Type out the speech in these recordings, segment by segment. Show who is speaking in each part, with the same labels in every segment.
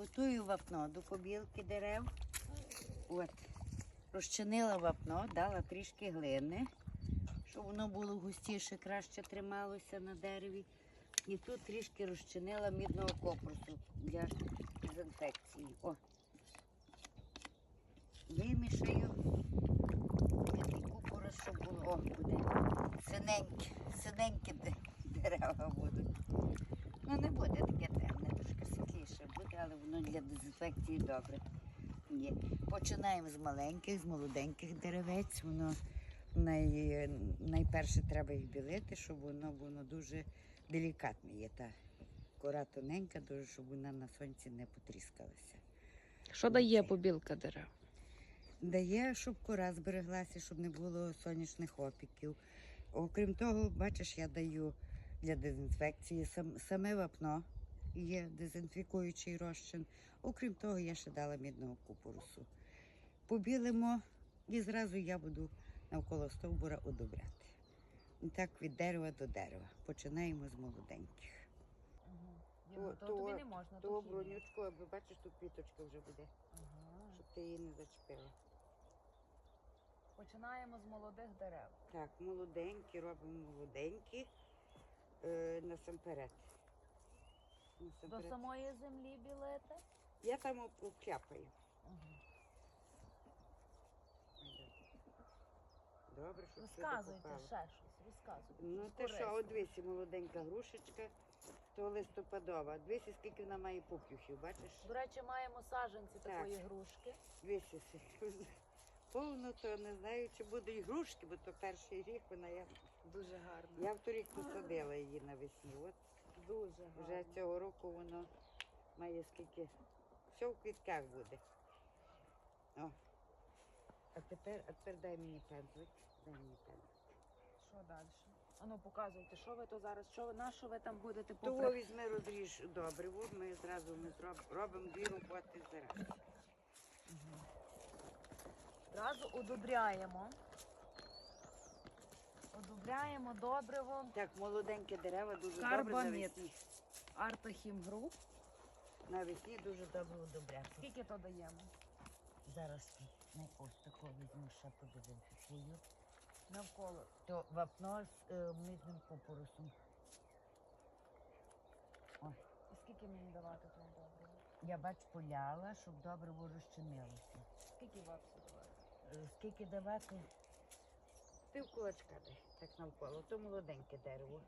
Speaker 1: Готую вапно до побілки дерев. От. Розчинила вапно, дала трішки глини, щоб воно було густіше, краще трималося на дереві. І тут трішки розчинила мідного копрусу для дезінфекції. О. Вимішаю мідний купорос, щоб було О, буде синеньке, синенькі дерева будуть. Ну не буде таке темне, трошки світліше буде, але воно для дезінфекції добре. Є. Починаємо з маленьких, з молоденьких деревець. Воно най, найперше треба їх білити, щоб воно було дуже делікатне. Є та кора тоненька, дуже, щоб вона на сонці не потріскалася.
Speaker 2: Що дає побілка дерев?
Speaker 1: Дає, щоб кора збереглася, щоб не було сонячних опіків. Окрім того, бачиш, я даю для дезінфекції сам, саме вапно є дезінфікуючий розчин. Окрім того, я ще дала мідного купорусу. Побілимо і зразу я буду навколо стовбура удобряти. І так від дерева до дерева. Починаємо з молоденьких.
Speaker 2: Угу.
Speaker 1: То- то- То бронючку, аби бачиш, тут квіточка вже буде,
Speaker 2: Ага.
Speaker 1: щоб ти її не зачепила.
Speaker 2: Починаємо з молодих дерев.
Speaker 1: Так, молоденькі, робимо молоденькі. Е, насамперед.
Speaker 2: До самої землі білити.
Speaker 1: Я там об- обкляпаю. Добре, щоб сюди
Speaker 2: Розказуйте ще щось, розказуйте.
Speaker 1: Ну ти що, от дивися, молоденька грушечка, то листопадова. Дивися, скільки вона має пуп'юхів, бачиш?
Speaker 2: До речі, маємо саджанці
Speaker 1: Так.
Speaker 2: такої грушки.
Speaker 1: Дивися, повно, то не знаю, чи буде і грушки, бо то перший рік вона я.
Speaker 2: Дуже гарно.
Speaker 1: Я в торік посадила її навесні. От
Speaker 2: Дуже гарно.
Speaker 1: Вже цього року воно має скільки. Все в квітках буде. О. А тепер, а тепер дай мені пензлик. Дай мені пензлик.
Speaker 2: Що далі? Ану, показуйте, що ви то зараз, що ви, на що ви там будете
Speaker 1: Того візьми, розріж добре, бо ми зразу ми зроб, робимо дві роботи зараз.
Speaker 2: Зразу удобряємо. Удобряємо добривом
Speaker 1: Так, молоденькі дерева дуже добре
Speaker 2: Карбамід.
Speaker 1: навесні.
Speaker 2: Артохім груп.
Speaker 1: Навесні дуже добре удобряти.
Speaker 2: Скільки то даємо?
Speaker 1: Зараз ну, ось такого візьму, ще подезінфікую.
Speaker 2: Навколо.
Speaker 1: То вапно з е, мідним купоросом. Ой.
Speaker 2: І скільки мені давати того добрива?
Speaker 1: Я бач поляла, щоб добре розчинилося.
Speaker 2: Скільки вапсу давати?
Speaker 1: Е, Скільки давати? Пів кулачка де, так навколо. То молоденьке дерево.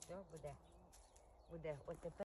Speaker 1: Все, буде. Буде.